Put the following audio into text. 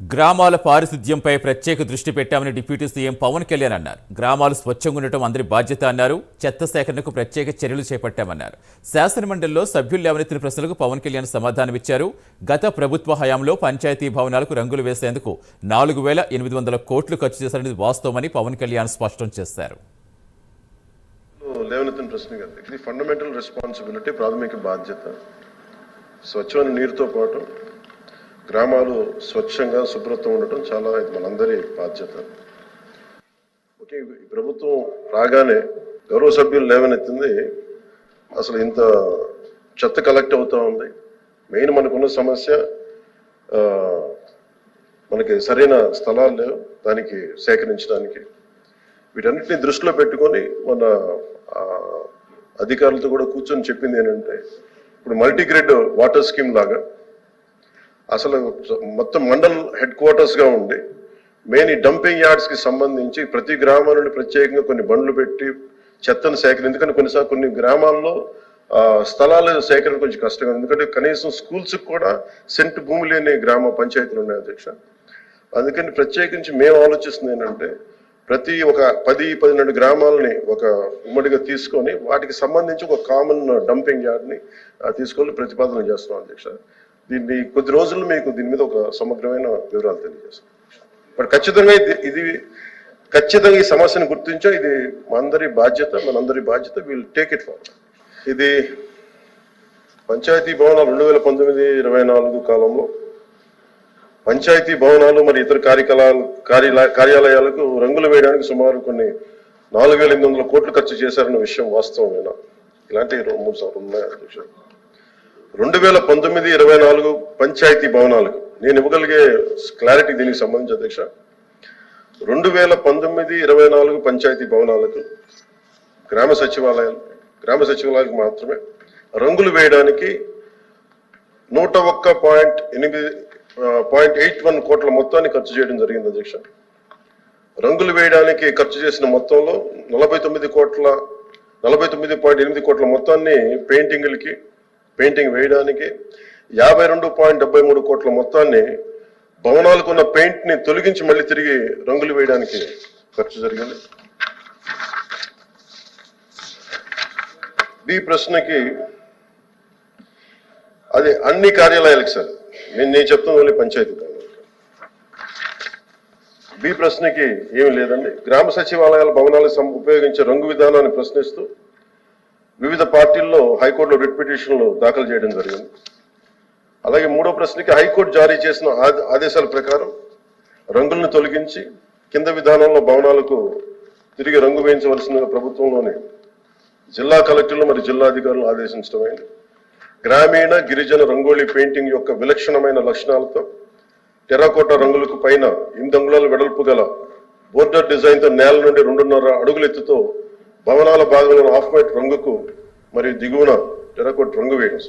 గ్రామాల పారిశుద్ధ్యంపై ప్రత్యేక దృష్టి పెట్టామని డిప్యూటీ సీఎం పవన్ కళ్యాణ్ అన్నారు. గ్రామాలు స్వచ్ఛంగా ఉండటం అందరి బాధ్యత అన్నారు. చెత్త సేకరణకు ప్రత్యేక చర్యలు చేపట్టామన్నారు. శాసనమండలిలో సభ్యులు లేవనెత్తిన ప్రశ్నలకు పవన్ కళ్యాణ్ సమాధానమిచ్చారు గత ప్రభుత్వ హయాంలో పంచాయతీ భవనాలకు రంగులు వేసేందుకు నాలుగు వేల ఎనిమిది వందల కోట్లు ఖర్చు చేశారనేది వాస్తవమని పవన్ కళ్యాణ్ స్పష్టం చేశారు. లేవనెత్తిన ప్రశ్న ఇది ఫండమెంటల్ రెస్పాన్సిబిలిటీ ప్రాథమిక బాధ్యత. స్వచ్ఛమైన నీరుతో పాటు గ్రామాలు స్వచ్ఛంగా శుభ్రత ఉండటం చాలా ఇది మనందరి బాధ్యత. ఓకే ప్రభుత్వం రాగానే గౌరవ సభ్యులు లేవనెత్తింది. అసలు ఇంత చెత్త కలెక్ట్ అవుతూ ఉంది. మెయిన్ మనకున్న సమస్య మనకి సరైన స్థలాలు లేవు. దానికి సేకరించడానికి వీటన్నిటిని దృష్టిలో పెట్టుకొని మన అధికారులతో కూడా కూర్చొని చెప్పింది ఏంటంటే ఇప్పుడు మల్టీగ్రేడ్ వాటర్ స్కీమ్ లాగా అసలు మొత్తం మండల్ హెడ్ క్వార్టర్స్గా ఉండి మెయిన్ ఈ డంపింగ్ యార్డ్స్కి సంబంధించి ప్రతి గ్రామం నుండి ప్రత్యేకంగా కొన్ని బండ్లు పెట్టి చెత్తను సేకరణ ఎందుకంటే కొన్నిసార్లు కొన్ని గ్రామాల్లో స్థలాలు స్థలాల సేకరణ కొంచెం కష్టంగా ఎందుకంటే కనీసం స్కూల్స్ కూడా సెంట్ భూమి లేని గ్రామ పంచాయతీలు ఉన్నాయి అధ్యక్ష. అందుకని ప్రత్యేకించి మేము ఆలోచిస్తుంది ఏంటంటే ప్రతి ఒక పది పదిహేను గ్రామాలని ఒక ఉమ్మడిగా తీసుకొని వాటికి సంబంధించి ఒక కామన్ డంపింగ్ యార్డ్ని తీసుకొని ప్రతిపాదన చేస్తున్నాం అధ్యక్ష. దీన్ని కొద్ది రోజులు మీకు దీని మీద ఒక సమగ్రమైన వివరాలు తెలియజేస్తాం. బట్ ఖచ్చితంగా ఇది ఇది ఖచ్చితంగా ఈ సమస్యను గుర్తించాం ఇది మనందరి బాధ్యత మనందరి బాధ్యత వీల్ టేక్ ఇట్ ఫార్వర్డ్ ఇది పంచాయతీ భవనాలు రెండు వేల పంతొమ్మిది ఇరవై నాలుగు కాలంలో పంచాయతీ భవనాలు మరి ఇతర కార్యకలాలు కార్యాలయాలకు రంగులు వేయడానికి సుమారు కొన్ని నాలుగు వేల ఎనిమిది వందల కోట్లు ఖర్చు చేశారన్న విషయం వాస్తవమేనా? ఇలాంటి రెండు మూడు సార్లు ఉన్నాయి అధ్యక్షుడు రెండు వేల పంతొమ్మిది ఇరవై నాలుగు పంచాయతీ భవనాలకు నేను ఇవ్వగలిగే క్లారిటీ దీనికి సంబంధించి అధ్యక్ష. రెండు వేల పంతొమ్మిది ఇరవై నాలుగు పంచాయతీ భవనాలకు గ్రామ సచివాలయాలు గ్రామ సచివాలయాలకు మాత్రమే రంగులు వేయడానికి నూట ఒక్క పాయింట్ ఎనిమిది పాయింట్ ఎయిట్ వన్ కోట్ల మొత్తాన్ని ఖర్చు చేయడం జరిగింది అధ్యక్ష. రంగులు వేయడానికి ఖర్చు చేసిన మొత్తంలో నలభై తొమ్మిది కోట్ల నలభై తొమ్మిది పాయింట్ ఎనిమిది కోట్ల మొత్తాన్ని పెయింటింగ్లకి పెయింటింగ్ వేయడానికి యాభై రెండు పాయింట్ డెబ్బై మూడు కోట్ల మొత్తాన్ని భవనాలకు ఉన్న పెయింట్ని తొలగించి మళ్ళీ తిరిగి రంగులు వేయడానికి ఖర్చు జరిగింది. ఈ ప్రశ్నకి అది అన్ని కార్యాలయాలకు సార్. నేను నేను చెప్తున్న ఓన్లీ పంచాయతీ బి ప్రశ్నకి ఏమి లేదండి. గ్రామ సచివాలయాల భవనాలకు ఉపయోగించే రంగు విధానాన్ని ప్రశ్నిస్తూ వివిధ పార్టీల్లో హైకోర్టులో రిట్ పిటిషన్లు దాఖలు చేయడం జరిగింది. అలాగే మూడో ప్రశ్నకి హైకోర్టు జారీ చేసిన ఆదేశాల ప్రకారం రంగులను తొలగించి కింద విధానంలో భవనాలకు తిరిగి రంగు వేయించవలసిందిగా ప్రభుత్వంలోని జిల్లా కలెక్టర్లు మరియు జిల్లా అధికారులు ఆదేశించడమైంది. గ్రామీణ గిరిజన రంగోళీ పెయింటింగ్ యొక్క విలక్షణమైన లక్షణాలతో టెర్రకోట రంగులకు పైన ఎనిమిది అంగుళాల వెడల్పు గల బోర్డర్ డిజైన్తో నేల నుండి రెండున్నర అడుగులెత్తుతో భవనాల భాగంలో ఆఫ్ వైట్ రంగుకు మరియు దిగువన టెరకోట్ రంగు వేయడం.